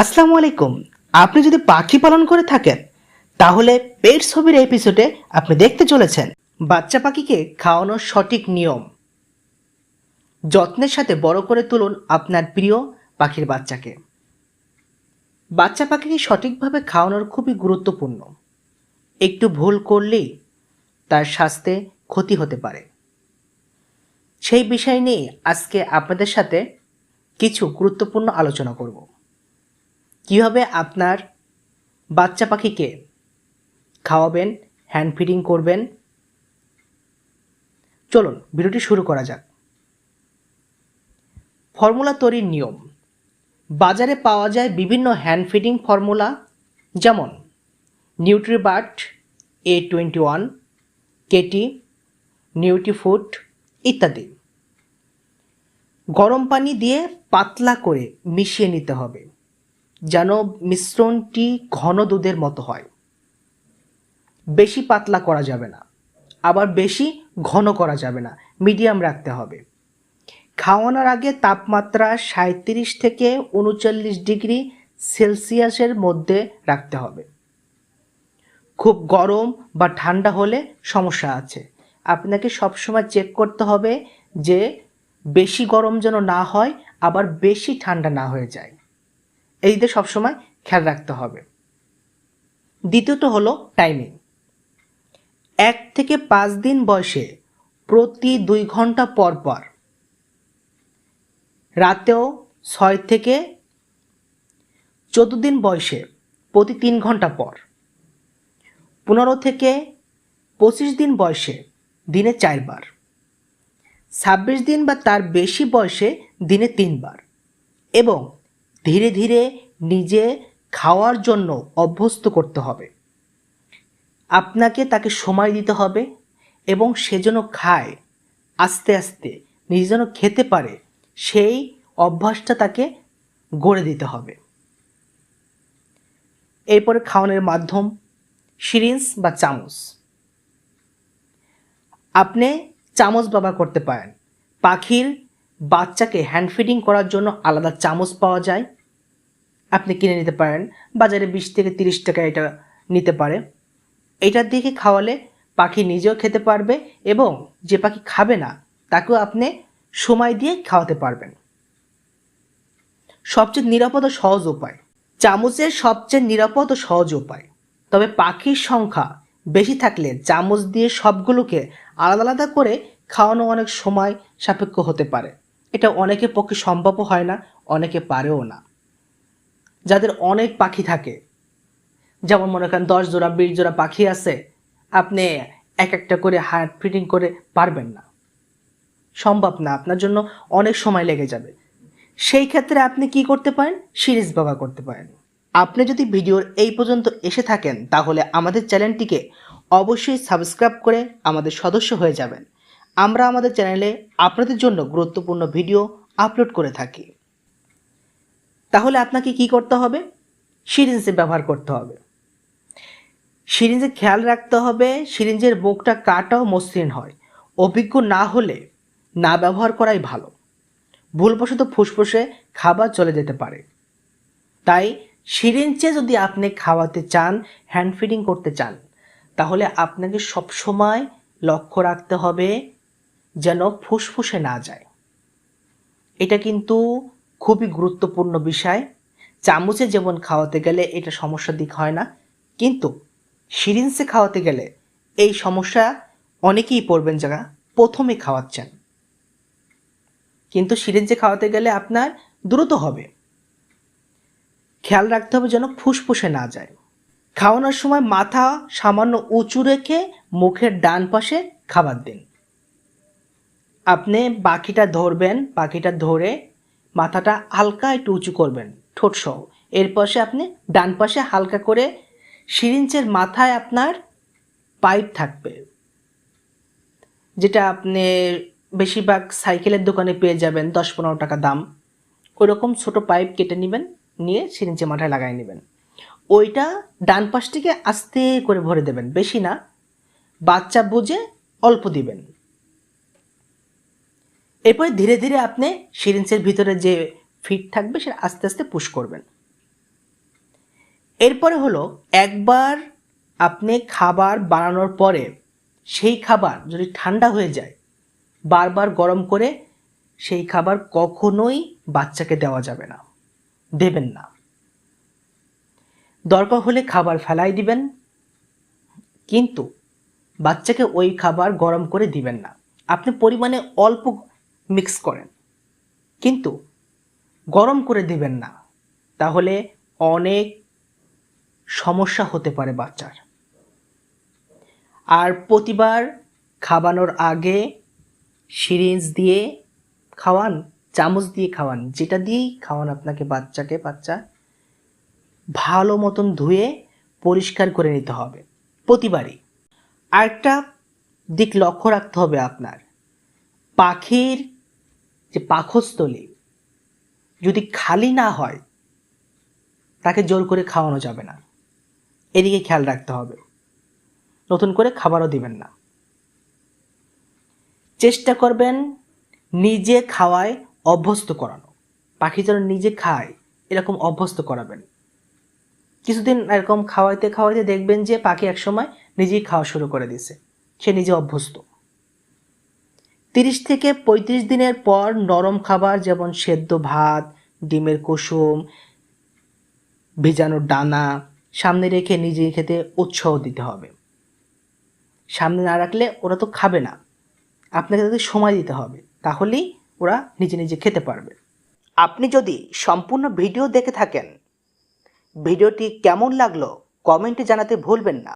আসসালামু আলাইকুম। আপনি যদি পাখি পালন করে থাকেন, তাহলে পেট ছবির এপিসোডে আপনি দেখতে চলেছেন বাচ্চা পাখিকে খাওয়ানোর সঠিক নিয়ম। যত্নের সাথে বড় করে তুলুন আপনার প্রিয় পাখির বাচ্চাকে। বাচ্চা পাখিকে সঠিকভাবে খাওয়ানোর খুবই গুরুত্বপূর্ণ। একটু ভুল করলেই তার স্বাস্থ্যে ক্ষতি হতে পারে। সেই বিষয় নিয়ে আজকে আপনাদের সাথে কিছু গুরুত্বপূর্ণ আলোচনা করব। কীভাবে আপনার বাচ্চা পাখিকে খাওয়াবেন হ্যান্ড ফিডিং করবেন? চলুন, ভিডিওটি শুরু করা যাক। ফর্মুলা তৈরির নিয়ম। বাজারে পাওয়া যায় বিভিন্ন হ্যান্ড ফিডিং ফর্মুলা, যেমন Nutribert A twenty one KT Nutrifood ইত্যাদি। গরম পানি দিয়ে পাতলা করে মিশিয়ে নিতে হবে। যেন মিশ্রণটি ঘন দুধের মতো হয়। বেশি পাতলা করা যাবে না। আবার বেশি ঘন করা যাবে না। মিডিয়াম রাখতে হবে। খাওয়ানোর আগে তাপমাত্রা সাঁত্রিশ থেকে উনচল্লিশ ডিগ্রি সেলসিয়াসের মধ্যে রাখতে হবে। খুব গরম বা ঠান্ডা হলে সমস্যা আছে। আপনাকে সবসময় চেক করতে হবে যে বেশি গরম যেন না হয়, আবার বেশি ঠান্ডা না হয়ে যায়। এই দিকে সবসময় খেয়াল রাখতে হবে। দ্বিতীয়ত হলো টাইমিং এক থেকে পাঁচ দিন বয়সে প্রতি দুই ঘণ্টা পর পর, রাতেও ছয় থেকে চোদ্দ দিন বয়সে প্রতি তিন ঘণ্টা পর, পনেরো থেকে পঁচিশ দিন বয়সে দিনে চারবার, ছাব্বিশ দিন বা তার বেশি বয়সে দিনে তিনবার এবং ধীরে ধীরে নিজে খাওয়ার জন্য অভ্যস্ত করতে হবে। আপনাকে তাকে সময় দিতে হবে এবং সে যেন খায়, আস্তে আস্তে নিজে যেন খেতে পারে, সেই অভ্যাসটা তাকে গড়ে দিতে হবে। এরপরে খাওয়ানোর মাধ্যম, সিরিঞ্জ বা চামচ। আপনি চামচ ব্যবহার করতে পারেন। পাখির বাচ্চাকে হ্যান্ড ফিডিং করার জন্য আলাদা চামচ পাওয়া যায়। আপনি কিনে নিতে পারেন, বাজারে বিশ থেকে তিরিশ টাকা এটা নিতে পারে। এটার দিকে খাওয়ালে পাখি নিজেও খেতে পারবে এবং যে পাখি খাবে না, তাকেও আপনি সময় দিয়ে খাওয়াতে পারবেন। সবচেয়ে নিরাপদ সহজ উপায়। চামচের সবচেয়ে নিরাপদ সহজ উপায়। তবে পাখির সংখ্যা বেশি থাকলে চামচ দিয়ে সবগুলোকে আলাদা আলাদা করে খাওয়ানো অনেক সময় সাপেক্ষ হতে পারে। এটা অনেকের পক্ষে সম্ভব হয় না, অনেকে পারেও না। যাদের অনেক পাখি থাকে, যেমন মনে করেন দশ জোড়া, বিশ জোড়া পাখি আছে, আপনি এক একটা করে হার্ট ফিটিং করে পারবেন না। সম্ভব না, আপনার জন্য অনেক সময় লেগে যাবে। সেই ক্ষেত্রে আপনি কি করতে পারেন? সিরিজ ব্যবহার করতে পারেন। আপনি যদি ভিডিওর এই পর্যন্ত এসে থাকেন, তাহলে আমাদের চ্যানেলটিকে অবশ্যই সাবস্ক্রাইব করে আমাদের সদস্য হয়ে যাবেন। আমরা আমাদের চ্যানেলে আপনাদের জন্য গুরুত্বপূর্ণ ভিডিও আপলোড করে থাকি। তাহলে আপনাকে কি করতে হবে? সিরিঞ্জে ব্যবহার করতে হবে। সিরিঞ্জে খেয়াল রাখতে হবে, সিরিঞ্জের মুখটা কাটাও মসৃণ হয়। অভিজ্ঞ না হলে না ব্যবহার করাই ভালো। ভুলবশত ফুসফুসে খাবার চলে যেতে পারে। তাই সিরিঞ্জে যদি আপনি খাওয়াতে চান, হ্যান্ড ফিডিং করতে চান, তাহলে আপনাকে সবসময় লক্ষ্য রাখতে হবে যেন ফুসফুসে না যায়। এটা কিন্তু খুবই গুরুত্বপূর্ণ বিষয়। চামচে যেমন খাওয়াতে গেলে এটা সমস্যার দিক হয় না, কিন্তু সিরিঞ্জে খাওয়াতে গেলে এই সমস্যা অনেকেই পড়বেন যারা প্রথমে খাওয়াচ্ছেন। কিন্তু সিরিঞ্জে খাওয়াতে গেলে আপনার দ্রুত হবে। খেয়াল রাখতে হবে যেন ফুসফুসে না যায়। খাওয়ানোর সময় মাথা সামান্য উঁচু রেখে মুখের ডান পাশে খাবার দিন। আপনি বাকিটা ধরবেন, বাকিটা ধরে মাথাটা হালকা একটু উঁচু করবেন, ঠোঁট সহ। এর পাশে আপনি ডান পাশে হালকা করে সিরিঞ্জের মাথায় আপনার পাইপ থাকবে, যেটা আপনি বেশিরভাগ সাইকেলের দোকানে পেয়ে যাবেন, দশ পনেরো টাকা দাম। ওইরকম ছোট পাইপ কেটে নেবেন, নিয়ে সিরিঞ্জের মাথায় লাগাই নেবেন। ওইটা ডান পাশ থেকে আস্তে করে ভরে দেবেন, বেশি না, বাচ্চা বুঝে অল্প দিবেন। এরপরে ধীরে ধীরে আপনি সিরিঞ্জের ভিতরে যে ফিট থাকবে সেটা আস্তে আস্তে পুশ করবেন। এরপরে হলো একবার আপনি খাবার বানানোর পরে সেই খাবার যদি ঠান্ডা হয়ে যায়, বারবার গরম করে সেই খাবার কখনোই বাচ্চাকে দেওয়া যাবে না, দেবেন না। দরকার হলে খাবার ফেলাই দিবেন, কিন্তু বাচ্চাকে ওই খাবার গরম করে দিবেন না। আপনি পরিমাণে অল্প মিক্স করেন। কিন্তু গরম করে দিবেন না, তাহলে অনেক সমস্যা হতে পারে বাচ্চার। আর প্রতিবার খাওয়ানোর আগে সিরিঞ্জ দিয়ে খাওয়ান, চামচ দিয়ে খাওয়ান, যেটা দিয়েই খাওয়ান আপনাকে বাচ্চাকে, বাচ্চা ভালো মতন ধুয়ে পরিষ্কার করে নিতে হবে প্রতিবারই। আরেকটা দিক লক্ষ্য রাখতে হবে আপনার, পাখির যে পাখস্থলী যদি খালি না হয়, তাকে জোর করে খাওয়ানো যাবে না। এদিকে খেয়াল রাখতে হবে। নতুন করে খাবারও দিবেন না। চেষ্টা করবেন নিজে খাওয়ায় অভ্যস্ত করানো। পাখি যেন নিজে খায়, এরকম অভ্যস্ত করাবেন। কিছুদিন এরকম খাওয়াইতে খাওয়াইতে দেখবেন যে পাখি একসময় নিজেই খাওয়া শুরু করে দিছে সে নিজে অভ্যস্ত। তিরিশ থেকে পঁয়ত্রিশ দিনের পর নরম খাবার যেমন সেদ্ধ ভাত, ডিমের কুসুম, ভেজানো ডানা সামনে রেখে নিজে খেতে উৎসাহ দিতে হবে। সামনে না রাখলে ওরা তো খাবে না। আপনাকে তাদের সময় দিতে হবে। তাহলেই ওরা নিজে নিজে খেতে পারবে। আপনি যদি সম্পূর্ণ ভিডিও দেখে থাকেন, ভিডিওটি কেমন লাগল কমেন্টে জানাতে ভুলবেন না।